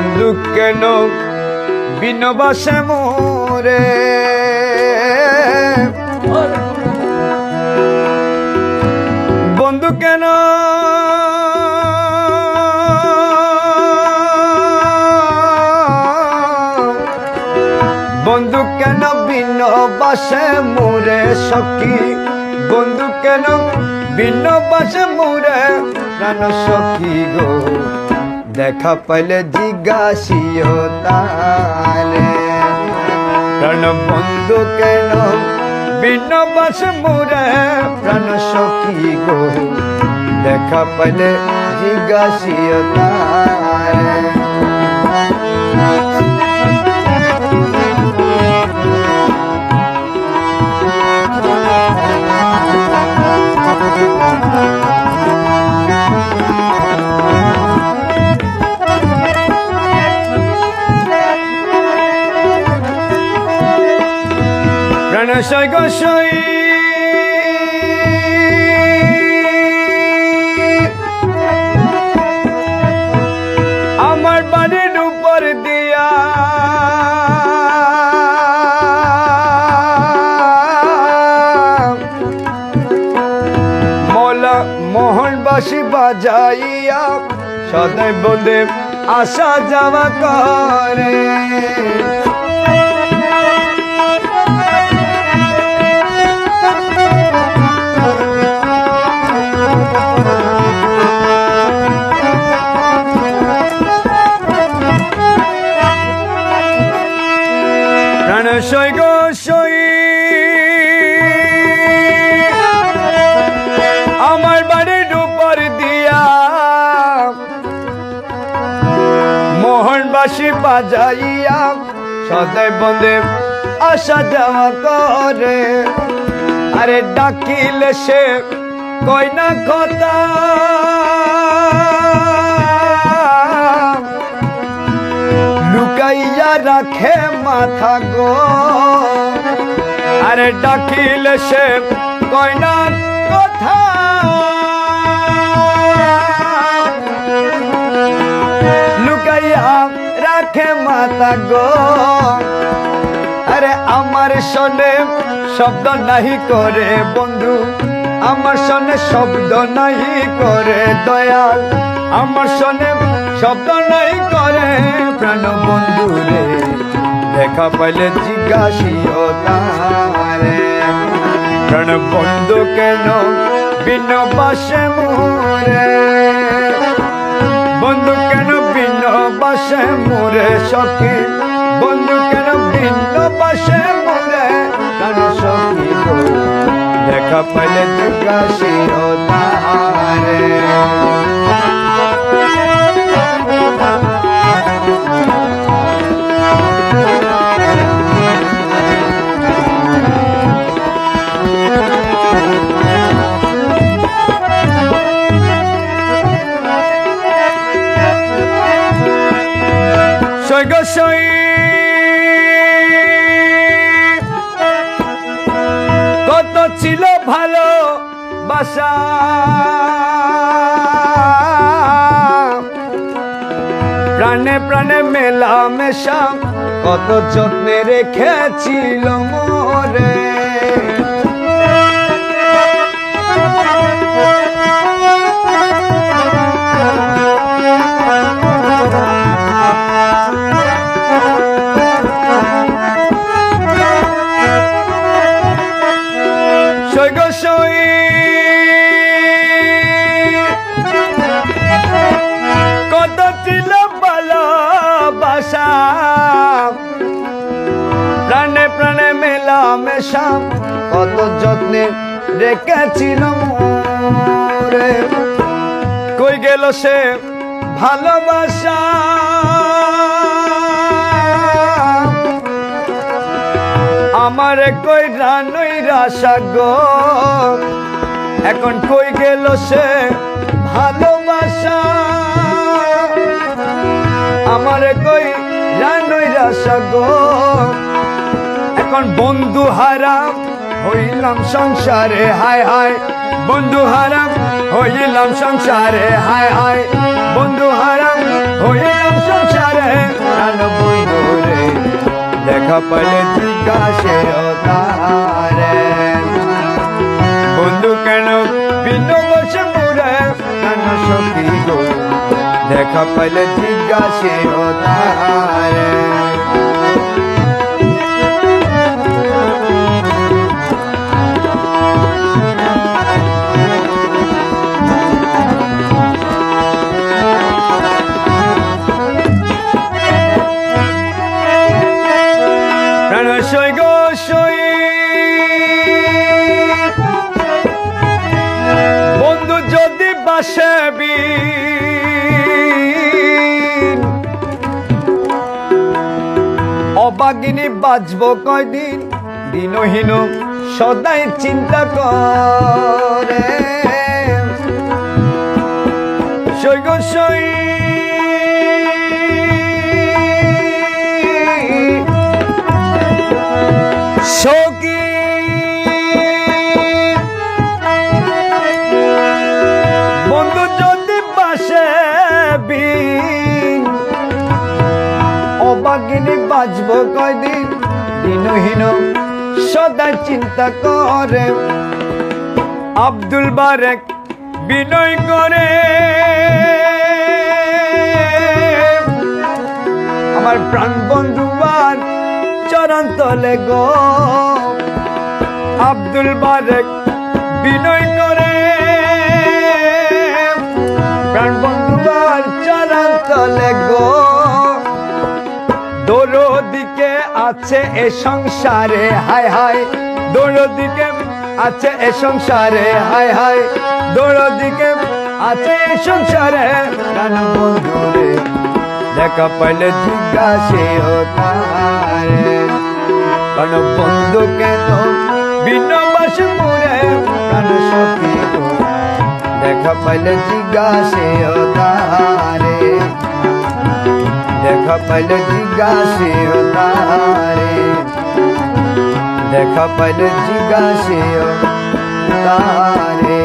বন্ধু কেন বিনবাসে মোরে? বন্ধু কেন বন্ধু কেন বিনবাসে বাসে মোরে? সখী বন্ধু কেন ভিন্ন বাসে মোরে? প্রাণ সখী গো দেখা পাইলে জিজ্ঞাসিও তালে প্রাণ বন্ধু কেন? বিন বাসে মোরে প্রাণ সখী গো। দেখা পাইলে জিজ্ঞাসিও তালে প্রাণশয় গোসই। আমার বাড়ির উপর দিয়া। মলা মোহনবাসী বাজাইয়া সদাই বোধে আসা যাওয়া করে। প্রাণ সই গো সই। আমার বাড়ির উপর দিয়া মোহনবাসী বাজাইয়া সদাই বন্ধে আসা যাওয়া করে। আরে ডাকিলে সে কই না কথা? লুকাইয়া রাখে মাথা গো। আরে ডাকিলে সে কই কথা। লুকাইয়া রাখে মাথা গো। আরে আমার সনে শব্দ নাহি করে বন্ধু। আমার সনে শব্দ নাহি করে দয়াল। আমার সনে শব্দ নাই করে প্রাণ বন্ধু রে। দেখা পাইলে জিজ্ঞাসিও তারে প্রাণ বন্ধু কেন বিন বাসে মোরে? বন্ধু কেন ভিন্ন বাসে মোরে? সখী, বন্ধু কেন ভিন্ন বাসে মোরে? কেন সখী দেখা পাইলে জিজ্ঞাসী ও তারে সই গো সই। কত ছিল ভালো বাসা। প্রাণে প্রাণে মেলা মেশা, কত যত্নে রেখেছিল মোরে মেশা কত যত্নে রেখেছিল মোরে কই গেল সে ভালোবাসা? আমার কই রানই রাশা গো? এখন কই গেল সে ভালোবাসা? আমার কই রানই রাশা গো? এখন বন্ধু হারাম, হইলাম সংসারে, হায় হায়। বন্ধু হারাম, হইলাম সংসারে, হায় হায়। বন্ধু হারাম, হইলাম সংসারে দেখা পাইলে জিজ্ঞাসে বন্ধু কেন ভিন্ন বসে পুরে কেন সখী দেখা পাইলে জিজ্ঞাসে তারে প্রাণ সই গো বন্ধু যদি বাসে অবাগিনী বাঁচব কয়দিন, দিনহীন সদাই চিন্তা করে। সই গো অবাগিনী বাজব কয়দিন? দিনহীন সদা চিন্তা করে। আব্দুল বারেক বিনয় করে। আমার প্রাণ বন্ধু আর চরণ তলে গো। আব্দুল বারেক বিনয় করে। প্রাণ বন্ধু আর চরণ তলে গো। আছে এ সংসারে, হায় হায়। দোরো দিকে আছে এ সংসারে, হায় হায়। দোরো দিকে আছে এ সংসারে দেখা পাইলে জিজ্ঞাসে তারে প্রাণ বন্ধু কেন? ভিন্ন বাস পুরে প্রাণ সখী দেখা পাইলে জিজ্ঞাসে পাইলে জিজ্ঞাসে ও তারে দেখা পাইলে জিজ্ঞাসে ও তারে